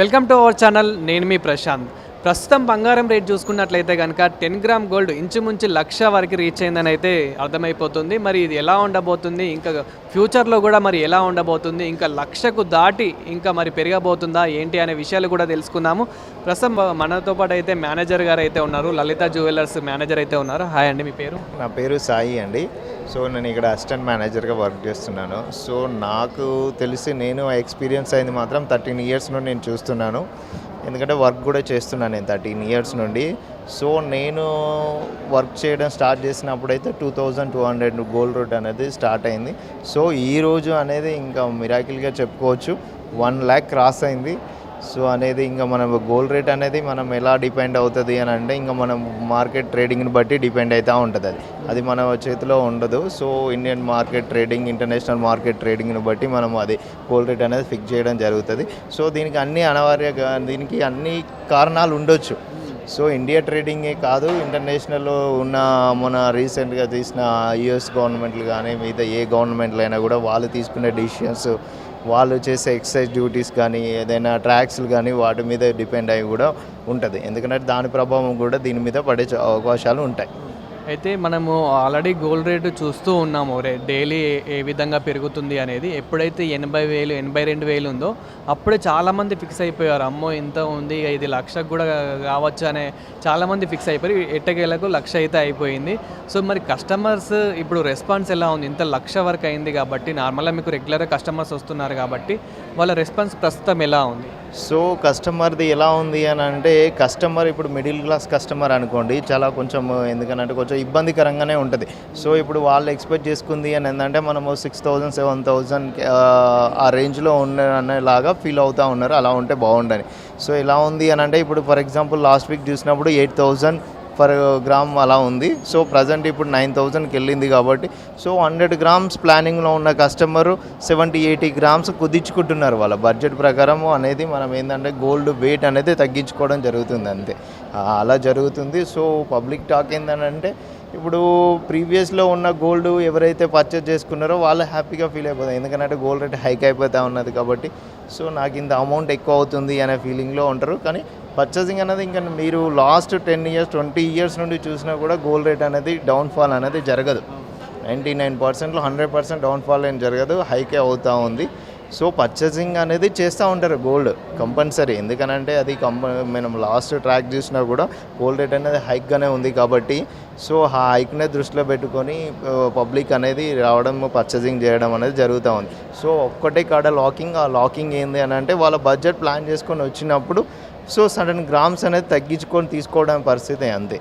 Welcome to our channel నేను మీ ప్రశాంత్. ప్రస్తుతం బంగారం రేట్ చూసుకున్నట్లయితే కనుక టెన్ గ్రామ్ గోల్డ్ ఇంచుమించు లక్ష వరకు రీచ్ అయిందని అయితే అర్థమైపోతుంది. మరి ఇది ఎలా ఉండబోతుంది? ఇంకా ఫ్యూచర్లో కూడా మరి ఎలా ఉండబోతుంది? ఇంకా లక్షకు దాటి ఇంకా మరి పెరగబోతుందా? ఏంటి అనే విషయాలు కూడా తెలుసుకుందాము. ప్రస్తుతం మనతో పాటు అయితే మేనేజర్ గారు అయితే ఉన్నారు. లలిత జ్యువెలర్స్ మేనేజర్ అయితే ఉన్నారు. హాయ్ అండి మీ పేరు? నా పేరు సాయి అండి. సో నేను ఇక్కడ అసిస్టెంట్ మేనేజర్గా వర్క్ చేస్తున్నాను. సో నాకు తెలిసి నేను ఎక్స్పీరియన్స్ అయింది మాత్రం థర్టీన్ ఇయర్స్ నుండి నేను చూస్తున్నాను. ఎందుకంటే వర్క్ కూడా చేస్తున్నాను నేను థర్టీన్ ఇయర్స్ నుండి. సో నేను వర్క్ చేయడం స్టార్ట్ చేసినప్పుడు అయితే two thousand two hundred gold route అనేది స్టార్ట్ అయింది. సో ఈ రోజు అనేది ఇంకా మిరాకిల్గా చెప్పుకోవచ్చు. వన్ ల్యాక్ క్రాస్ అయింది. సో అనేది ఇంకా మనం గోల్డ్ రేట్ అనేది మనం ఎలా డిపెండ్ అవుతుంది అని అంటే ఇంకా మనం మార్కెట్ ట్రేడింగ్ని బట్టి డిపెండ్ అవుతూ ఉంటుంది అది. అది మన చేతిలో ఉండదు. So Indian market trading international market ట్రేడింగ్ని బట్టి మనం అది గోల్డ్ రేట్ అనేది ఫిక్స్ చేయడం జరుగుతుంది. సో దీనికి అన్ని అనివార్య దీనికి అన్ని కారణాలు ఉండొచ్చు. సో ఇండియా ట్రేడింగే కాదు ఇంటర్నేషనల్లో ఉన్న మన రీసెంట్గా తీసిన యుఎస్ గవర్నమెంట్లు కానీ మిగతా ఏ గవర్నమెంట్లు అయినా కూడా వాళ్ళు తీసుకునే డిసిషన్స్ వాళ్ళు చేసే ఎక్సైజ్ డ్యూటీస్ కానీ ఏదైనా ట్రాక్స్లు కానీ వాటి మీద డిపెండ్ అయ్యి కూడా ఉంటుంది. ఎందుకంటే దాని ప్రభావం కూడా దీని మీద పడే అవకాశాలు ఉంటాయి. అయితే మనము ఆల్రెడీ గోల్డ్ రేటు చూస్తూ ఉన్నాము రే డైలీ ఏ- విధంగా పెరుగుతుంది అనేది. ఎప్పుడైతే ఎనభై వేలు ఎనభై రెండు వేలు ఉందో అప్పుడే చాలామంది ఫిక్స్ అయిపోయారు. అమ్మో ఇంత ఉంది ఇది లక్షకు కూడా కావచ్చు అనే చాలామంది ఫిక్స్ అయిపోయి ఎట్టకేలకు లక్ష అయితే అయిపోయింది. సో మరి కస్టమర్స్ ఇప్పుడు రెస్పాన్స్ ఎలా ఉంది? ఇంత లక్ష వరకు అయింది కాబట్టి నార్మల్గా మీకు రెగ్యులర్గా కస్టమర్స్ వస్తున్నారు కాబట్టి వాళ్ళ రెస్పాన్స్ ప్రస్తుతం ఎలా ఉంది? సో కస్టమర్ది ఎలా ఉంది అని అంటే కస్టమర్ ఇప్పుడు మిడిల్ క్లాస్ కస్టమర్ అనుకోండి చాలా కొంచెం ఎందుకనంటే కొంచెం ఇబ్బందికరంగానే ఉంటుంది. సో ఇప్పుడు వాళ్ళు ఎక్స్పెక్ట్ చేసుకుంది అని ఏంటంటే మనము సిక్స్ థౌజండ్ సెవెన్ థౌజండ్ ఆ రేంజ్లో ఉన్న ఫీల్ అవుతూ ఉన్నారు. అలా ఉంటే బాగుండని. సో ఎలా ఉంది అని అంటే ఇప్పుడు ఫర్ ఎగ్జాంపుల్ లాస్ట్ వీక్ చూసినప్పుడు ఎయిట్ థౌజండ్ పర్ గ్రామ్ అలా ఉంది. సో ప్రజెంట్ ఇప్పుడు నైన్ థౌజండ్కి వెళ్ళింది కాబట్టి సో హండ్రెడ్ గ్రామ్స్ ప్లానింగ్లో ఉన్న కస్టమరు సెవెంటీ ఎయిటీ గ్రామ్స్ కుదించుకుంటున్నారు వాళ్ళ బడ్జెట్ ప్రకారం అనేది మనం ఏంటంటే గోల్డ్ వెయిట్ అనేది తగ్గించుకోవడం జరుగుతుంది అంతే. అలా జరుగుతుంది. సో పబ్లిక్ టాక్ ఏంటంటే ఇప్పుడు ప్రీవియస్లో ఉన్న గోల్డ్ ఎవరైతే పర్చేజ్ చేసుకున్నారో వాళ్ళు హ్యాపీగా ఫీల్ అయిపోతారు. ఎందుకంటే గోల్డ్ రేట్ హైక్ అయిపోతూ ఉన్నది కాబట్టి. సో నాకు ఇంత అమౌంట్ ఎక్కువ అవుతుంది అనే ఫీలింగ్లో ఉంటారు. కానీ పర్చేసింగ్ అనేది ఇంకా మీరు last ten years twenty years నుండి చూసినా కూడా గోల్డ్ రేట్ అనేది డౌన్ఫాల్ అనేది జరగదు. నైంటీ నైన్ పర్సెంట్లో హండ్రెడ్ పర్సెంట్ డౌన్ఫాల్ ఏం జరగదు. హైకే అవుతూ ఉంది. సో పర్చేసింగ్ అనేది చేస్తూ ఉంటారు. గోల్డ్ కంపల్సరీ ఎందుకనంటే అది కంప మనం లాస్ట్ ట్రాక్ చూసినా కూడా గోల్డ్ రేట్ అనేది హైక్గానే ఉంది కాబట్టి సో ఆ హైక్నే దృష్టిలో పెట్టుకొని పబ్లిక్ అనేది రావడం పర్చేసింగ్ చేయడం అనేది జరుగుతూ ఉంది. సో ఒక్కటే కాడ లాకింగ్ ఆ లాకింగ్ ఏంది అని అంటే వాళ్ళ బడ్జెట్ ప్లాన్ చేసుకొని వచ్చినప్పుడు సో సడన్ గ్రామ్స్ అనేది తగ్గించుకొని తీసుకోవడం పరిస్థితి అంతే.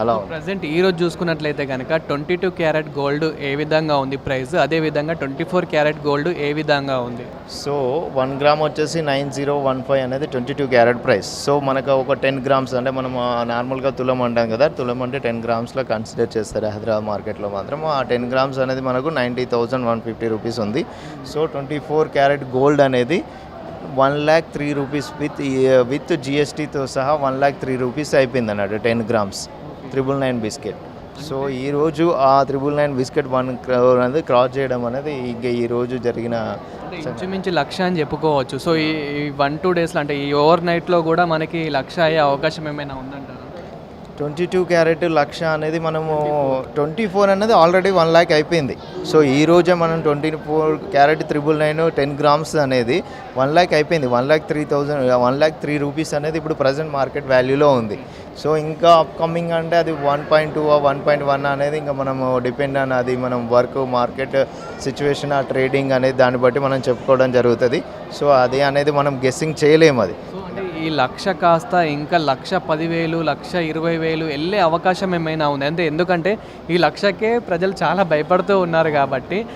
అలా ప్రజెంట్ ఈ రోజు చూసుకున్నట్లయితే కనుక ట్వంటీ టూ క్యారెట్ గోల్డ్ ఏ విధంగా ఉంది ప్రైస్? అదే విధంగా ట్వంటీ ఫోర్ క్యారెట్ గోల్డ్ ఏ విధంగా ఉంది? సో వన్ గ్రామ్ వచ్చేసి నైన్ జీరో వన్ ఫైవ్ అనేది twenty two carat price. So మనకు ఒక టెన్ గ్రామ్స్ అంటే మనం నార్మల్గా తులం అంటాం కదా తులం అంటే టెన్ గ్రామ్స్లో కన్సిడర్ చేస్తారు? హైదరాబాద్ మార్కెట్లో మాత్రం ఆ టెన్ గ్రామ్స్ అనేది మనకు ninety thousand one fifty rupees ఉంది. So twenty four carat gold అనేది one lakh three rupees with with జిఎస్టీతో సహా వన్ ల్యాక్ త్రీ రూపీస్ అయిపోయింది అన్నట్టు ten grams. Triple nine biscuit so ఈరోజు ఆ triple nine biscuit one crore అనేది క్రాస్ చేయడం అనేది ఇక ఈరోజు జరిగిన ఇంచుమించు లక్ష అని చెప్పుకోవచ్చు. సో ఈ వన్ టూ డేస్లో అంటే ఈ ఓవర్ నైట్లో కూడా మనకి లక్ష అయ్యే అవకాశం ఏమైనా ఉందంటారా? ట్వంటీ టూ క్యారెట్ లక్ష అనేది మనము ట్వంటీ ఫోర్ అనేది ఆల్రెడీ వన్ ల్యాక్ అయిపోయింది. సో ఈ రోజే మనం twenty four carat triple nine ten grams అనేది వన్ ల్యాక్ అయిపోయింది. One lakh three thousand one lakh three rupees అనేది ఇప్పుడు ప్రజెంట్ మార్కెట్ వాల్యూలో ఉంది. సో ఇంకా అప్కమింగ్ అంటే అది one point two one point one అనేది ఇంకా మనము డిపెండ్ అని అది మనం వర్క్ మార్కెట్ సిచ్యువేషన్ ఆ ట్రేడింగ్ అనేది దాన్ని బట్టి మనం చెప్పుకోవడం జరుగుతుంది. సో అది అనేది మనం గెస్సింగ్ చేయలేము అది. అంటే ఈ లక్ష కాస్త ఇంకా లక్ష పదివేలు లక్ష ఇరవై వేలు వెళ్ళే అవకాశం ఏమైనా ఉంది? అంటే ఎందుకంటే ఈ లక్షకే ప్రజలు చాలా భయపడుతూ ఉన్నారు కాబట్టి.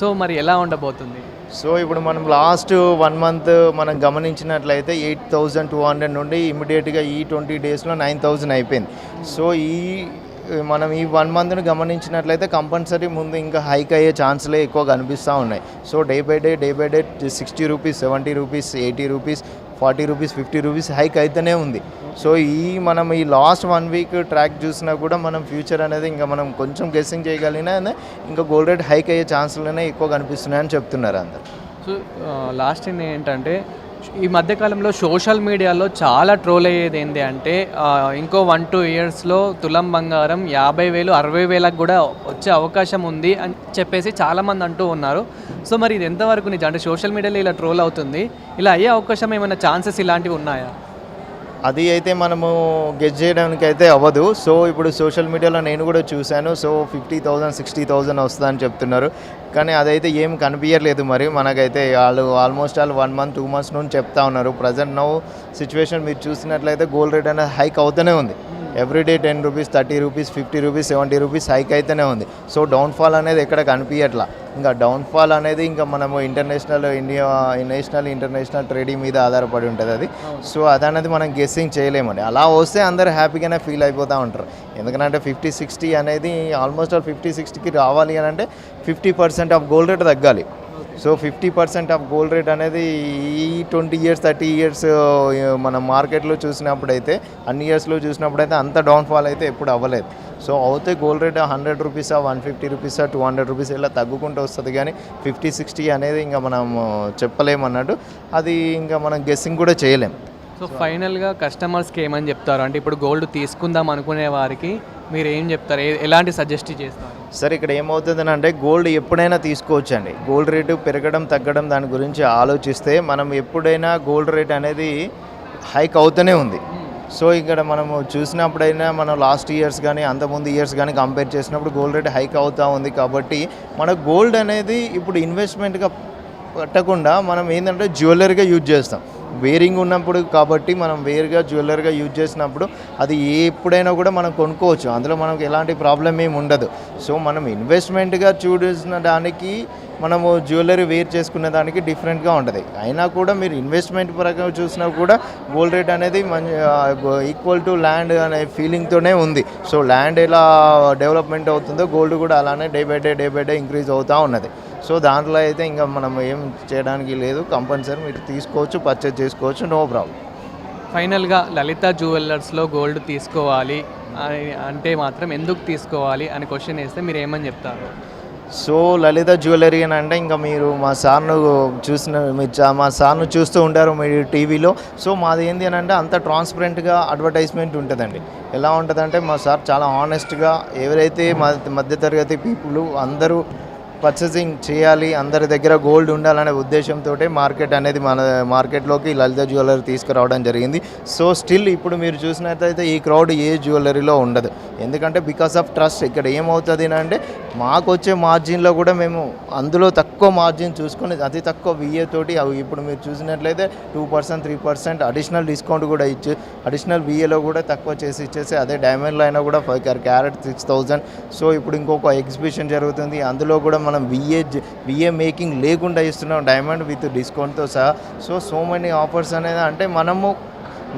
సో మరి ఎలా ఉండబోతుంది? సో ఇప్పుడు మనం లాస్ట్ వన్ మంత్ మనం గమనించినట్లయితే ఎయిట్ థౌజండ్ టూ హండ్రెడ్ నుండి ఇమీడియట్గా ఈ ట్వంటీ డేస్లో నైన్ థౌజండ్ అయిపోయింది. సో ఈ మనం ఈ వన్ మంత్ని గమనించినట్లయితే కంపల్సరీ ముందు ఇంకా హైక్ అయ్యే ఛాన్స్లే ఎక్కువ కనిపిస్తూ ఉన్నాయి. So day by day day by day sixty rupees seventy rupees eighty rupees forty rupees fifty rupees hike అయితేనే ఉంది. సో ఈ మనం ఈ లాస్ట్ వన్ వీక్ ట్రాక్ చూసినా కూడా మనం ఫ్యూచర్ అనేది ఇంకా మనం కొంచెం గెస్సింగ్ చేయగలిగినా ఇంకా గోల్డ్ రేట్ హైక్ అయ్యే ఛాన్సులనే ఎక్కువ కనిపిస్తున్నాయని చెప్తున్నారు అందరు. సో లాస్ట్ ఏంటంటే ఈ మధ్యకాలంలో సోషల్ మీడియాలో చాలా ట్రోల్ అయ్యేది ఏంటి అంటే ఇంకో వన్ టూ ఇయర్స్లో తులం బంగారం యాభై వేలు అరవై వేలకు కూడా వచ్చే అవకాశం ఉంది అని చెప్పేసి చాలామంది అంటూ ఉన్నారు. సో మరి ఇది ఎంతవరకు నిజం? అంటే సోషల్ మీడియాలో ఇలా ట్రోల్ అవుతుంది. ఇలా అయ్యే అవకాశం ఏమైనా ఛాన్సెస్ ఇలాంటివి ఉన్నాయా? అది అయితే మనము గెట్ చేయడానికి అయితే అవ్వదు. సో ఇప్పుడు సోషల్ మీడియాలో నేను కూడా చూశాను. So fifty thousand sixty thousand వస్తుందని చెప్తున్నారు. కానీ అదైతే ఏం కనిపించట్లేదు మరి. మనకైతే వాళ్ళు almost all one month two months నుండి చెప్తా ఉన్నారు. ప్రజెంట్ నో సిచ్యువేషన్ మీరు చూసినట్లయితే గోల్డ్ రేట్ అనేది హైక్ అవుతూనే ఉంది. Everyday ten rupees thirty rupees fifty rupees seventy rupees hike అయితేనే ఉంది. సో డౌన్ఫాల్ అనేది ఎక్కడ కనిపించట్లా ఇంకా డౌన్ఫాల్ అనేది ఇంకా మనము international India national international trading మీద ఆధారపడి ఉంటుంది అది. సో అదనేది మనం గెస్సింగ్ చేయలేమండి. అలా వస్తే అందరు హ్యాపీగానే ఫీల్ అయిపోతూ ఉంటారు. ఎందుకంటే ఫిఫ్టీ సిక్స్టీ అనేది ఆల్మోస్ట్ ఆల్ ఫిఫ్టీ సిక్స్టీకి రావాలి అని అంటే fifty percent of gold rate తగ్గాలి. So fifty percent of gold rate అనేది ఈ ట్వంటీ ఇయర్స్ థర్టీ ఇయర్స్ మన మార్కెట్లో చూసినప్పుడు అయితే అన్ని ఇయర్స్లో చూసినప్పుడైతే అంత డౌన్ఫాల్ అయితే ఎప్పుడు అవ్వలేదు. సో అవుతే గోల్డ్ రేట్ హండ్రెడ్ రూపీసా వన్ ఫిఫ్టీ రూపీసా టూ హండ్రెడ్ రూపీస్ ఇలా తగ్గుకుంటూ వస్తుంది కానీ ఫిఫ్టీ సిక్స్టీ అనేది ఇంకా మనం చెప్పలేము అన్నట్టు. అది ఇంకా మనం గెస్సింగ్ కూడా చేయలేం. సో ఫైనల్గా కస్టమర్స్కి ఏమని చెప్తారు? అంటే ఇప్పుడు గోల్డ్ తీసుకుందాం అనుకునే వారికి మీరు ఏం చెప్తారు? ఎలాంటి సజెస్ట్ చేస్తారు? సరే ఇక్కడ ఏమవుతుందని అంటే గోల్డ్ ఎప్పుడైనా తీసుకోవచ్చండి. గోల్డ్ రేటు పెరగడం తగ్గడం దాని గురించి ఆలోచిస్తే మనం ఎప్పుడైనా గోల్డ్ రేట్ అనేది హైక్ అవుతూనే ఉంది. సో ఇక్కడ మనము చూసినప్పుడైనా మనం లాస్ట్ ఇయర్స్ కానీ అంతకుముందు ఇయర్స్ కానీ కంపేర్ చేసినప్పుడు గోల్డ్ రేట్ హైక్ అవుతూ ఉంది కాబట్టి మన గోల్డ్ అనేది ఇప్పుడు ఇన్వెస్ట్మెంట్గా పట్టకుండా మనం ఏంటంటే జ్యువెలరీగా యూజ్ చేస్తాం. వేరింగ్ ఉన్నప్పుడు కాబట్టి మనం వేరుగా జ్యువెలర్గా యూజ్ చేసినప్పుడు అది ఎప్పుడైనా కూడా మనం కొనుక్కోవచ్చు. అందులో మనకు ఎలాంటి ప్రాబ్లం ఏమి ఉండదు. సో మనం ఇన్వెస్ట్మెంట్గా చూసిన దానికి మనము జ్యువెలరీ వేర్ చేసుకునే దానికి డిఫరెంట్గా ఉంటుంది. అయినా కూడా మీరు ఇన్వెస్ట్మెంట్ పరంగా చూసినా కూడా గోల్డ్ రేట్ అనేది మంచి ఈక్వల్ టు ల్యాండ్ అనే ఫీలింగ్తోనే ఉంది. సో ల్యాండ్ ఎలా డెవలప్మెంట్ అవుతుందో గోల్డ్ కూడా అలానే day by day day by day increase అవుతూ ఉన్నది. సో దాంట్లో అయితే ఇంకా మనం ఏం చేయడానికి లేదు కంపల్సరీ మీరు తీసుకోవచ్చు పర్చేజ్ చేసుకోవచ్చు నో ప్రాబ్లం. ఫైనల్గా లలిత జ్యువెలర్స్లో గోల్డ్ తీసుకోవాలి అంటే మాత్రం ఎందుకు తీసుకోవాలి అని క్వశ్చన్ వేస్తే మీరు ఏమని చెప్తారు? సో లలిత జ్యువెలరీ అని అంటే ఇంకా మీరు మా సార్ను చూసిన మీరు చా- మా సార్ను చూస్తూ ఉంటారు మీరు టీవీలో. సో మాది ఏంది అని అంటే అంత ట్రాన్స్పరెంట్గా అడ్వర్టైజ్మెంట్ ఉంటుందండి. ఎలా ఉంటుందంటే మా సార్ చాలా ఆనెస్ట్గా ఎవరైతే మ- మధ్యతరగతి పీపుల్ అందరూ పర్చేసింగ్ చేయాలి అందరి దగ్గర గోల్డ్ ఉండాలనే ఉద్దేశంతో మార్కెట్ అనేది మన మార్కెట్లోకి లలిత జ్యువెలరీ తీసుకురావడం జరిగింది. సో స్టిల్ ఇప్పుడు మీరు చూసినట్లయితే ఈ క్రౌడ్ ఏ జ్యువెలరీలో ఉండదు. ఎందుకంటే బికాస్ ఆఫ్ ట్రస్ట్ ఇక్కడ ఏమవుతుంది అంటే మాకు వచ్చే మార్జిన్లో కూడా మేము అందులో తక్కువ మార్జిన్ చూసుకొని అతి తక్కువ విఏ తోటి అవి ఇప్పుడు మీరు చూసినట్లయితే two percent three percent additional discount కూడా ఇచ్చి అడిషనల్ విఏలో కూడా తక్కువ చేసి ఇచ్చేసి అదే డైమండ్లో అయినా కూడా five carat six thousand so ఇప్పుడు ఇంకొక ఎగ్జిబిషన్ జరుగుతుంది. అందులో కూడా మనం మనం విఏ విఏ మేకింగ్ లేకుండా ఇస్తున్నాం డైమండ్ విత్ డిస్కౌంట్తో సహా. సో సో మెనీ ఆఫర్స్ అనేది అంటే మనము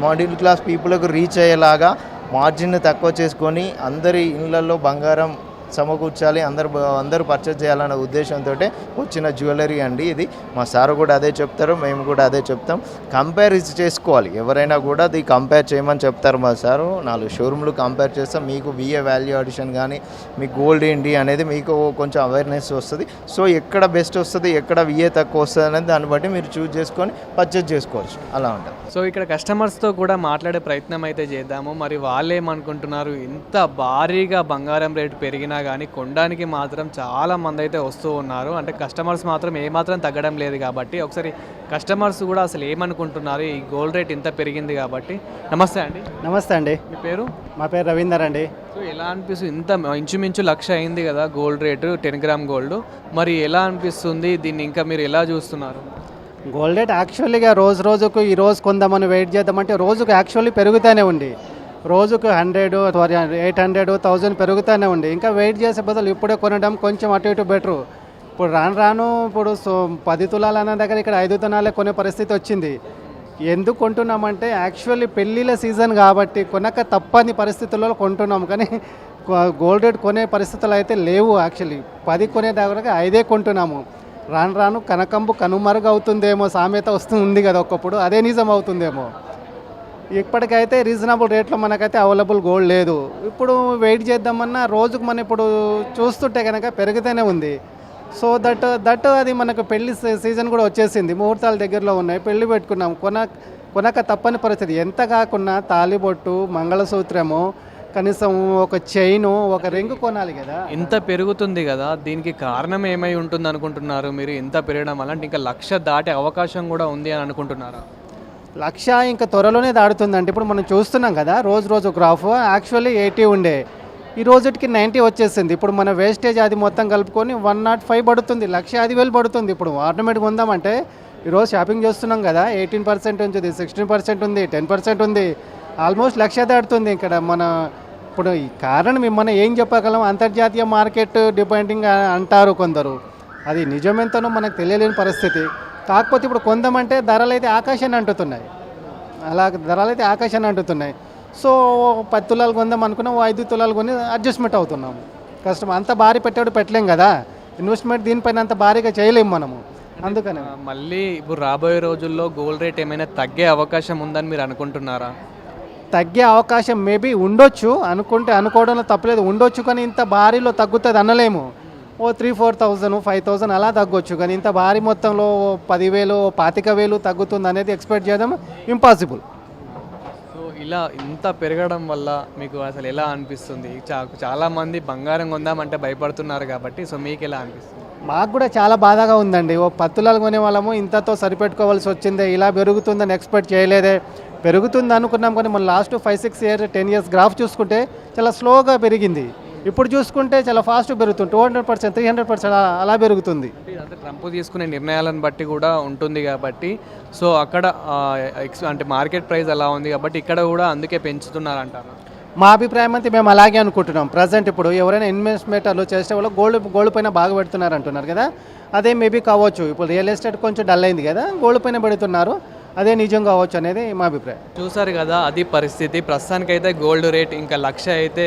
మిడిల్ క్లాస్ పీపుల్కు రీచ్ అయ్యేలాగా మార్జిన్ తక్కువ చేసుకొని అందరి ఇళ్ళల్లో బంగారం సమకూర్చాలి అందరు అందరూ పర్చేజ్ చేయాలనే ఉద్దేశంతో వచ్చిన జ్యువెలరీ అండి ఇది. మా సార్ కూడా అదే చెప్తారు మేము కూడా అదే చెప్తాం. కంపేర్ చేసుకోవాలి. ఎవరైనా కూడా అది కంపేర్ చేయమని చెప్తారు మా సారు. నాలుగు షోరూమ్లు కంపేర్ చేస్తాం మీకు విఏ వాల్యూ అడిషన్ కానీ మీ గోల్డ్ ఏంటి అనేది మీకు కొంచెం అవేర్నెస్ వస్తుంది. సో ఎక్కడ బెస్ట్ వస్తుంది ఎక్కడ విఏ తక్కువ వస్తుంది అనేది దాన్ని బట్టి మీరు చూస్ చేసుకొని పర్చేజ్ చేసుకోవచ్చు. అలా ఉంటుంది సో ఇక్కడ కస్టమర్స్తో కూడా మాట్లాడే ప్రయత్నం అయితే చేద్దాము. మరి వాళ్ళు ఏమనుకుంటున్నారు ఇంత భారీగా బంగారం రేటు పెరిగినా కానీ కొనడానికి మాత్రం చాలా మంది అయితే వస్తూ ఉన్నారు. అంటే కస్టమర్స్ మాత్రం ఏమాత్రం తగ్గడం లేదు కాబట్టి ఒకసారి కస్టమర్స్ కూడా అసలు ఏమనుకుంటున్నారు? ఈ గోల్డ్ రేట్ ఇంత పెరిగింది కాబట్టి. నమస్తే అండి. నమస్తే అండి. మీ పేరు? మా పేరు రవీందర్ అండి. సో ఎలా అనిపిస్తుంది? ఇంత ఇంచుమించు లక్ష అయింది కదా gold rate ten gram gold మరి ఎలా అనిపిస్తుంది? దీన్ని ఇంకా మీరు ఎలా చూస్తున్నారు? గోల్డ్ రేట్ యాక్చువల్లీగా రోజు రోజుకు ఈ రోజు కొందామని వెయిట్ చేద్దామంటే రోజుకు యాక్చువల్లీ పెరుగుతూనే ఉంది. రోజుకు హండ్రెడ్ ఎయిట్ హండ్రెడ్ థౌజండ్ పెరుగుతూనే ఉంది. ఇంకా వెయిట్ చేసే బదులు ఇప్పుడే కొనడం కొంచెం అటు ఇటు బెటరు. ఇప్పుడు రాను రాను ఇప్పుడు సో పది తులాలు అన్న దగ్గర ఇక్కడ ఐదు తులాలే కొనే పరిస్థితి వచ్చింది. ఎందుకు కొంటున్నామంటే యాక్చువల్లీ పెళ్ళిళ్ళ సీజన్ కాబట్టి కొనక తప్పని పరిస్థితుల్లో కొంటున్నాం. కానీ గోల్డ్ రేట్ కొనే పరిస్థితులు అయితే లేవు యాక్చువల్లీ. పది కొనే దగ్గర ఐదే కొంటున్నాము. రాను రాను కనకంబు కనుమరుగు అవుతుందేమో సామెత వస్తుంది కదా ఒకప్పుడు అదే నిజం అవుతుందేమో. ఇప్పటికైతే రీజనబుల్ రేట్లో మనకైతే అవైలబుల్ గోల్డ్ లేదు. ఇప్పుడు వెయిట్ చేద్దామన్నా రోజుకు మనం ఇప్పుడు చూస్తుంటే కనుక పెరుగుతూనే ఉంది. సో దట్ దట్ అది మనకు పెళ్ళి సీ- సీజన్ కూడా వచ్చేసింది. ముహూర్తాలు దగ్గరలో ఉన్నాయి. పెళ్ళి పెట్టుకున్నాం. కొన కొనక తప్పని పరిస్థితి. ఎంత కాకున్నా తాలిబొట్టు మంగళసూత్రము కనీసం ఒక చైను ఒక రింగు కొనాలి కదా. ఇంత పెరుగుతుంది కదా. దీనికి కారణం ఏమై ఉంటుంది అనుకుంటున్నారు మీరు? ఇంత పెరగడం వల్ల ఇంకా లక్ష దాటే అవకాశం కూడా ఉంది అని అనుకుంటున్నారా? లక్ష ఇంకా త్వరలోనే దాడుతుందంటే ఇప్పుడు మనం చూస్తున్నాం కదా రోజు రోజు గ్రాఫ్ యాక్చువల్లీ ఎయిటీ ఉండే. ఈ రోజుకి నైంటీ వచ్చేసింది. ఇప్పుడు మన వేస్టేజ్ అది మొత్తం కలుపుకొని వన్ నాట్ ఫైవ్ పడుతుంది. లక్ష అది వేలు పడుతుంది. ఇప్పుడు ఆటోమేటిక్గా ఉందామంటే ఈరోజు షాపింగ్ చేస్తున్నాం కదా ఎయిటీన్ పర్సెంట్ ఉంది సిక్స్టీన్ పర్సెంట్ ఉంది టెన్ పర్సెంట్ ఉంది. ఆల్మోస్ట్ లక్ష దాడుతుంది ఇక్కడ మన ఇప్పుడు ఈ కారణం మనం ఏం చెప్పగలం? అంతర్జాతీయ మార్కెట్ డిపెండింగ్ అంటారు కొందరు. అది నిజమెంతనో మనకు తెలియలేని పరిస్థితి. కాకపోతే ఇప్పుడు కొందామంటే ధరలు అయితే ఆకాశాన్ని అంటుతున్నాయి. అలా ధరలు అయితే ఆకాశాన్ని అంటుతున్నాయి. సో పది తులాలు కొందాం అనుకున్నాం ఓ ఐదు తులాలు కొని అడ్జస్ట్మెంట్ అవుతున్నాం కష్టం అంత భారీ పెట్టాడు పెట్టలేం కదా. ఇన్వెస్ట్మెంట్ దీనిపైన అంత భారీగా చేయలేము మనము. అందుకని. మళ్ళీ ఇప్పుడు రాబోయే రోజుల్లో గోల్డ్ రేట్ ఏమైనా తగ్గే అవకాశం ఉందని మీరు అనుకుంటున్నారా? తగ్గే అవకాశం మేబీ ఉండొచ్చు. అనుకుంటే అనుకోవడంలో తప్పలేదు. ఉండొచ్చు కానీ ఇంత భారీలో తగ్గుతుంది అనలేము. ఓ three four thousand five thousand అలా తగ్గొచ్చు. కానీ ఇంత భారీ మొత్తంలో పదివేలు పాతిక వేలు తగ్గుతుంది అనేది ఎక్స్పెక్ట్ చేయడం ఇంపాసిబుల్. సో ఇలా ఇంత పెరగడం వల్ల మీకు అసలు ఎలా అనిపిస్తుంది? చా- చాలా మంది బంగారం కొందామంటే భయపడుతున్నారు కాబట్టి సో మీకు ఎలా అనిపిస్తుంది? మాకు కూడా చాలా బాధగా ఉందండి. ఓ పత్తులాలు కొనే వాళ్ళము ఇంతతో సరిపెట్టుకోవాల్సి వచ్చిందే. ఇలా పెరుగుతుందని ఎక్స్పెక్ట్ చేయలేదే. పెరుగుతుంది అనుకున్నాం కానీ మన last five six year ten years graph చూసుకుంటే చాలా స్లోగా పెరిగింది. ఇప్పుడు చూసుకుంటే చాలా ఫాస్ట్ పెరుగుతుంది. Two hundred percent three hundred percent అలా పెరుగుతుంది. ట్రంప్ తీసుకునే నిర్ణయాలను బట్టి కూడా ఉంటుంది కాబట్టి సో అక్కడ అంటే మార్కెట్ ప్రైస్ అలా ఉంది కాబట్టి ఇక్కడ కూడా అందుకే పెంచుతున్నారు అంటారు మా అభిప్రాయం అయితే మేము అలాగే అనుకుంటున్నాం. ప్రజెంట్ ఇప్పుడు ఎవరైనా ఇన్వెస్ట్మెంట్లు చేసే వాళ్ళు గోల్డ్ గోల్డ్ పైన బాగా పెడుతున్నారు అంటున్నారు కదా. అదే మేబీ కావచ్చు. ఇప్పుడు రియల్ ఎస్టేట్ కొంచెం డల్ అయింది కదా గోల్డ్ పైన పెడుతున్నారు. అదే నిజం కావచ్చు అనేది మా అభిప్రాయం. చూసారు కదా అది పరిస్థితి. ప్రస్తుతానికైతే గోల్డ్ రేట్ ఇంకా లక్ష అయితే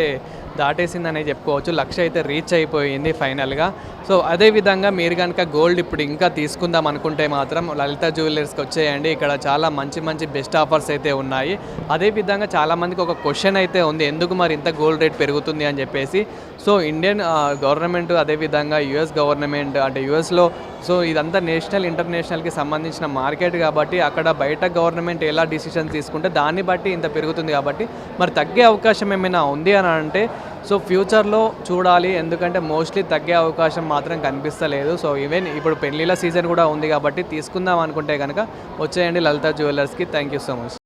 దాటేసిందనే చెప్పుకోవచ్చు. లక్ష అయితే రీచ్ అయిపోయింది ఫైనల్గా. సో అదే విధంగా మీరు కనుక గోల్డ్ ఇప్పుడు ఇంకా తీసుకుందాం అనుకుంటే మాత్రం లలిత జ్యువెలర్స్కి వచ్చేయండి. ఇక్కడ చాలా మంచి మంచి బెస్ట్ ఆఫర్స్ అయితే ఉన్నాయి. అదే విధంగా చాలామందికి ఒక క్వశ్చన్ అయితే ఉంది. ఎందుకు మరి ఇంత గోల్డ్ రేట్ పెరుగుతుంది అని చెప్పేసి. సో ఇండియన్ గవర్నమెంట్ అదేవిధంగా యుఎస్ గవర్నమెంట్ అంటే యుఎస్లో సో ఇదంతా నేషనల్ ఇంటర్నేషనల్కి సంబంధించిన మార్కెట్ కాబట్టి అక్కడ బయట గవర్నమెంట్ ఎలా డిసిషన్స్ తీసుకుంటే దాన్ని బట్టి ఇంత పెరుగుతుంది కాబట్టి మరి తగ్గే అవకాశం ఏమైనా ఉంది అని అంటే సో ఫ్యూచర్లో చూడాలి. ఎందుకంటే మోస్ట్లీ తగ్గే అవకాశం మాత్రం కనిపిస్తలేదు. సో ఈవెన్ ఇప్పుడు పెళ్ళిళ్ళ సీజన్ కూడా ఉంది కాబట్టి తీసుకుందాం అనుకుంటే కనుక వచ్చేయండి Lalitha జ్యువెలర్స్కి. Thank you so much.